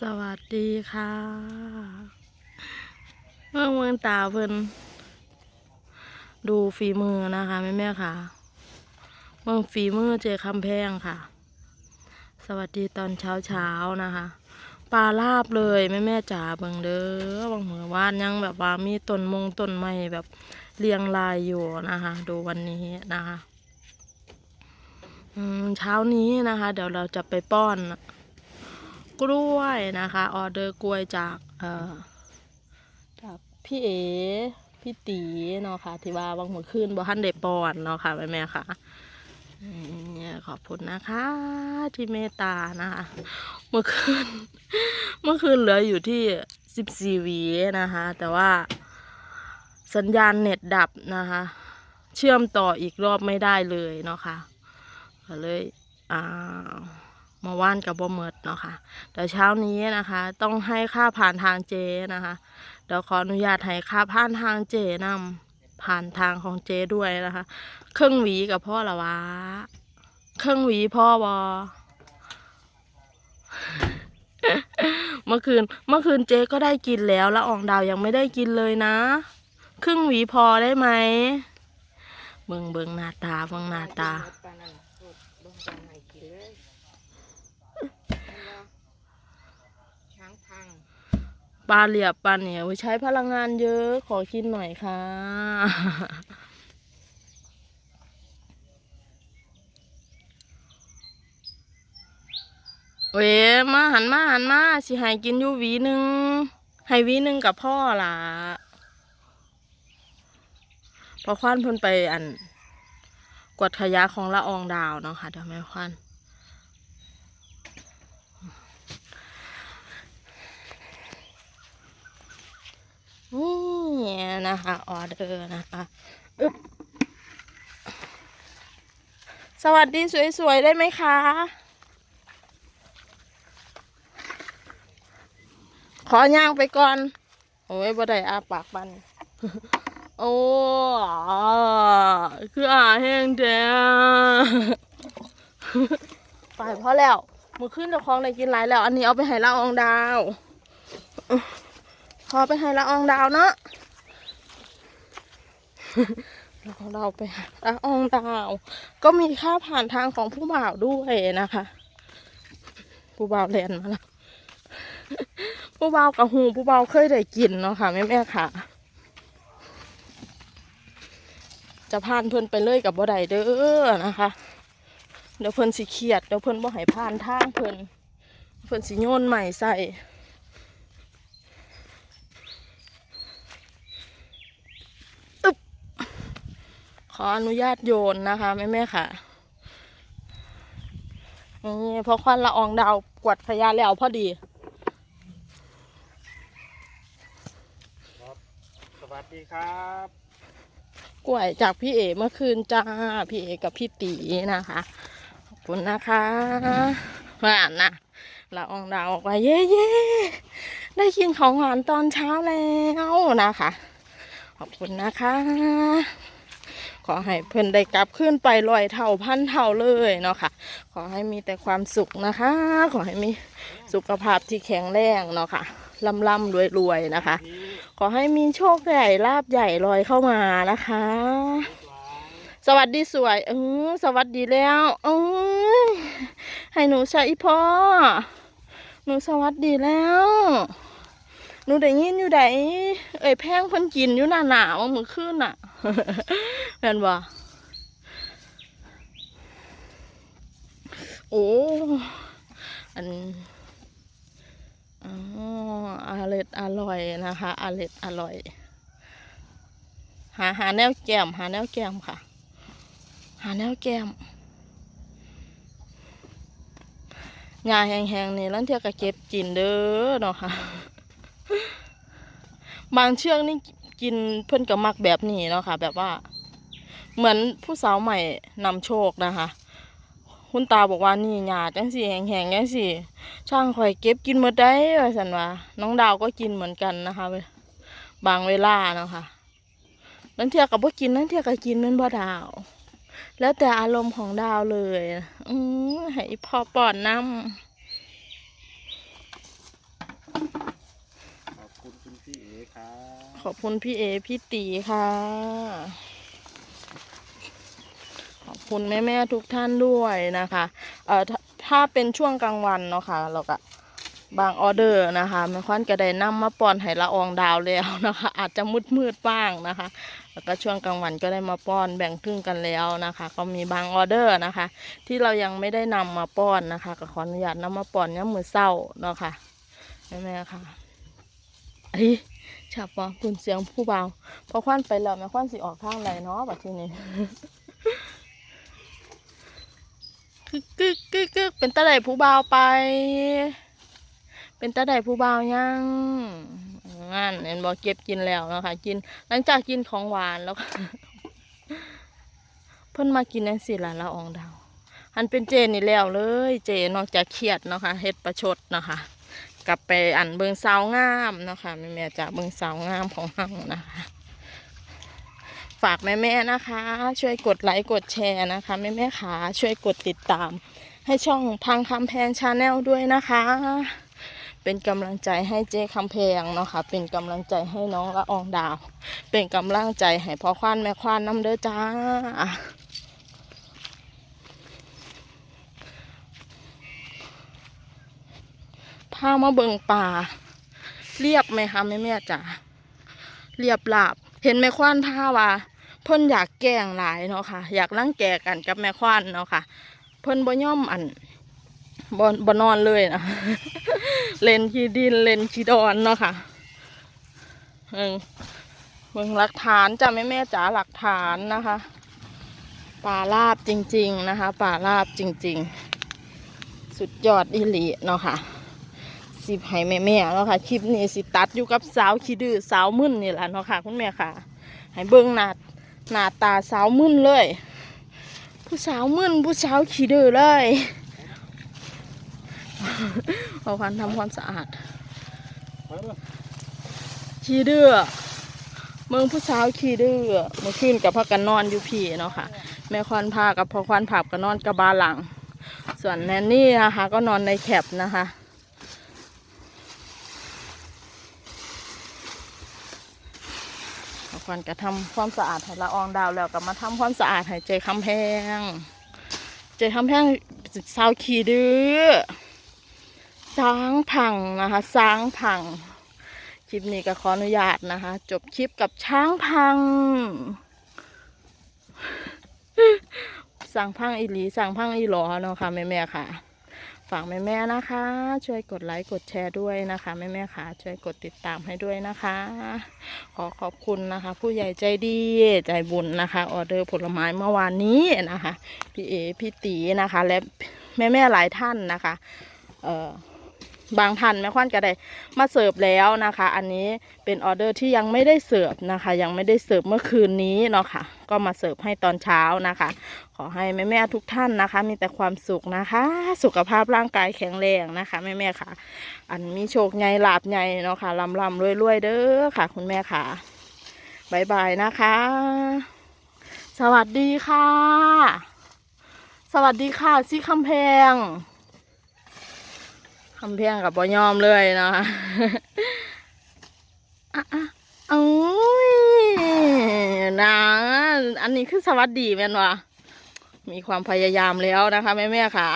สวัสดีค่ะเมื่อเมืองตาเพิ่นดูฝีมือนะคะแม่แม่ค่ะ เมืองฝีมือเจคำแพงค่ะ สวัสดีตอนเช้าเช้านะคะ ปลาลาบเลยแม่แม่จ๋าเบิ่งเด้อบางเหัววานยังแบบว่ามีต้นมงต้นไม้แบบเรียงรายอยู่นะคะ ดูวันนี้นะคะเช้านี้นะคะ เดี๋ยวเราจะไปป้อน กล้วยนะคะ ออเดอร์กล้วยจากเอ่อจากพี่เอพี่ตีเนาะค่ะที่ว่าบางหัวขึ้นบ่ทันได้ปอนเนาะค่ะแม่แม่ค่ะเนี่ยขอบคุณนะคะ ที่เมตตานะคะ เมื่อคืนเมื่อคืนเหลืออยู่ที่สิบสี่วีนะคะ แต่ว่าสัญญาณเน็ตดับนะคะ เชื่อมต่ออีกรอบไม่ได้เลยเนาะค่ะก็เลยอ่า มาว่านกับบ่เมิดเนาะค่ะเดี๋ยวเช้านี้นะคะ ต้องให้ค่าผ่านทางเจนะคะเดี๋ยวขออนุญาตให้ค่าผ่านทางเจนำผ่านทางของเจด้วยนะคะ เครื่องหวีกับพ่อละวะเครื่องหวีพ่อบอเมื่อคืนเมื่อคืนเจ๊ก็ได้กินแล้วแล้วอองดาวยังไม่ได้กินเลยนะ ครึ่งหวีพอได้ไหมเบิงเบิงหน้าตาเบิงหน้าตา ปลานั่นโคตรลงปลาไหนกินเลยช้างพัง ปลาเหลียบปลาเหนียวใช้พลังงานเยอะขอกินหน่อยค่ะ เว้มาหันมาหันมาสิให้กินอยู่วีหนึ่งห้หวีหนึ่งกับพ่อล่ะพอควันเพิ่นไปอัน กวดขยะของละอองดาวเนาะค่ะเดี๋ยวแม่ควัน นี่นะคะออเดอร์นะคะสวัสดีสวยๆได้ไหมคะขอย่างไปก่อน โอ้ยบ่ได้อาปากปัน โอ้คืออาแห้งแท้ไปพอแล้วมือขึ้นเจ้าของได้กินหลายแล้ว อันนี้เอาไปให้ละอองดาว อไปให้ละอองดาวเนาะแล้วก็เราไปหาละอองดาว ก็มีค่าผ่านทางของผู้บ่าวด้วยนะคะ ผู้บ่าวเรียนมาแล้วผู้บ่าวกับหูผู้บ่าวเคยได้กินเนาะค่ะแม่แม่ค่ะ จะผ่านเพิ่อนไปเลยกับบ่ได้เด้อนะคะ เดี๋ยวเพิ่อนสิเครียดเดี๋ยวเพิ่อนบ่ให้ผ่านทางเพิ่อนเพิ่อนสิโยนใหม่ใส่ ขออนุญาตโยนนะคะแม่แม่ๆค่ะนี่เพราะควันละอองดาวกวาดพยาแล้วพอดีสวัสดีครับ กล้วยจากพี่เอเมื่อคืนจ้า พี่เอกับพี่ตีนะคะขอบคุณนะคะว่านะละอองดาวบอกว่าเย่เย่ได้กินของหวานตอนเช้าแล้วนะคะ ขอบคุณนะคะ ขอให้เพื่อนได้กลับขึ้นไปลอยเท่าพันเท่าเลยเนาะค่ะ ขอให้มีแต่ความสุขนะคะ ขอให้มีสุขภาพที่แข็งแรงเนาะค่ะร่ำร่ำรวยรวยนะคะ ขอให้มีโชคใหญ่ลาบใหญ่ลอยเข้ามานะคะ สวัสดีสวยเออสวัสดีแล้วเออให้หนูใส่พ่อหนูสวัสดีแล้ว หนูได้ยินอยู่ไดเอ้ยแพงเพิ่นกินอยู่หน้าหนาวมือขึ้นอะแม่นบ่โอ้อันอ๋ออร่อยอร่อยนะคะอร่อยอร่อย หาหาแนวแก้มหาแนวแก้มค่ะ หาแนวแก้มหญ้าแห้งๆนี่ลังเทียก็เก็บกินเด้อเนาะค่ะ บางเชือกนี่กินเพิ่อนก็มักแบบนี้เนาะค่ะ แบบว่า เหมือนผู้สาวใหม่นำโชคนะคะ คุณตาบอกว่านี่หญ้าจังสี่แห้งๆจังสี่ ช่างข่อยเก็บกินหมดได้ว่าสันว่าน้องดาวก็กินเหมือนกันนะคะบางเวลาเนาะค่ะนั่นเทียกับบ่กินนั่นเทียกับกินแมันบ่ดาว แล้วแต่อารมณ์ของดาวเลย อืมให้พ่อป้อนน้ำ ครับขอบคุณพี่เอพี่ตีค่ะ ขอบคุณแม่แม่ทุกท่านด้วยนะคะเอ่อถ้าเป็นช่วงกลางวันเนาะค่ะเราก็บางออเดอร์นะคะแม่ควันก็ได้นำมาป้อนให้ละอองดาวแล้วนะคะ อาจจะมืดมืดบ้างนะคะ แล้วก็ช่วงกลางวันก็ได้มาป้อนแบ่งครึ่งกันแล้วนะคะ ก็มีบางออเดอร์นะคะ ที่เรายังไม่ได้นำมาป้อนนะคะก็ขออนุญาตนำมาป้อนย่ำมือเศร้าเนาะค่ะแม่แม่ๆค่ะ อันนี้ฉาบปอคุณเสียงผู้เบาพอควันไปแล้วแม่ควันสิออกข้างไหนเนาะแบบทีนี้กึกกึกกึกกึกเป็นตาไดผู้เบาไป เป็นตาไดผู้เบายังงานเห็นบอกเก็บกินแล้วนะคะกิน หลังจากกินของหวานแล้วเพิ่นมากินนั่นสิล่ะละอองดาวอันเป็นเจนี่แล้วเลย เจนอกจากเครียดนะคะเฮ็ดประชดนะคะ กลับไปอันเบิงสาวงามนะคะแม่แม่ๆจากเบิงสาวงามของเฮานะคะ ฝากแม่ๆนะคะ ช่วยกดไลค์กดแชร์นะคะแม่ๆขาช่วยกดติดตาม ให้ช่องพังคำแพงชาแนลด้วยนะคะ เป็นกำลังใจให้เจ๊คำแพงเนาะค่ะเป็นกำลังใจให้น้องละอองดาว เป็นกำลังใจให้พ่อควานแม่ควานน้ำเด้อจ้า พามาเบิงป่า เรียบไหมคะแม่แม่จ๋าเรียบลาบ เห็นแม่ควานท่าว่าเพิ่นอยากแกล้งหลายเนาะค่ะ อยากลังแก่กันกับแม่ควานเนาะค่ะ เพิ่นบ่ย่อมอันบ่บ่นอนเลยนะเล่นขี้ดินเล่นขี้ดอนเนาะค่ะเอิงเบิ่งหลักฐานจ้ะแม่แม่จ๋าหลักฐานนะคะ ป่าลาบจริง ๆนะคะ ป่าลาบจริง ๆ สุดยอดอิลีเนาะค่ะ สิบให้แม่แม่เนาะค่ะคลิปนี้สิตัดอยู่กับสาวขี้ดื้อสาวมึนนี่แหละเนาะค่ะคุณแม่ค่ะ ให้เบิ่งหน้าหน้าตาสาวมึนเลย ผู้สาวมึนผู้สาวขี้ดื้อเลยเอาควันทำความสะอาดขี้ดื้อเมืองผู้สาวขี้ดื้อเมื่อคืนกับพักกันนอนอยู่พี่เนาะค่ะ แม่ควันพากับพ่อควันผับก็นอนกับบาหลัง ส่วนแนนนี่นะคะก็นอนในแคปนะคะ ควันก็ทำความสะอาดให้ละอองดาวแล้วก็มาทำความสะอาดให้เจคำแพง เจคำแพงสาวขี่ดื้อสางพังนะคะสางพัง คลิปนี้ก็ขออนุญาตนะคะ จบคลิปกับช้างพังสั่งพังอีหลีสั่งพังอีหลอเนาะค่ะแม่แม่ๆค่ะ ฝากแม่แม่นะคะ ช่วยกดไลค์กดแชร์ด้วยนะคะแม่แม่ค่ะช่วยกดติดตามให้ด้วยนะคะ ขอขอบคุณนะคะ ผู้ใหญ่ใจดีใจบุญนะคะออเดอร์ผลไม้เมื่อวานนี้นะคะพี่เอพี่ตีนะคะ และแม่แม่หลายท่านนะคะ เอ่อ บางท่านแม่ควันก็ได้มาเสิร์ฟแล้วนะคะ อันนี้เป็นออเดอร์ที่ยังไม่ได้เสิร์ฟนะคะ ยังไม่ได้เสิร์ฟเมื่อคืนนี้เนาะค่ะ ก็มาเสิร์ฟให้ตอนเช้านะคะ ขอให้แม่แม่ทุกท่านนะคะ มีแต่ความสุขนะคะ สุขภาพร่างกายแข็งแรงนะคะแม่แม่ค่ะ อันมีโชคใหญ่ลาบใหญ่เนาะค่ะลำลำรวยรวยเด้อค่ะ คุณแม่ค่ะบายบายนะคะ สวัสดีค่ะ สวัสดีค่ะซีคำแพง คำเพียงกับบอยอมเลยเนาะอะอะเอ้ยนะอันนี้คือสวัสดีแม่นวะมีความพยายามแล้วนะคะแม่แม่ค่ะ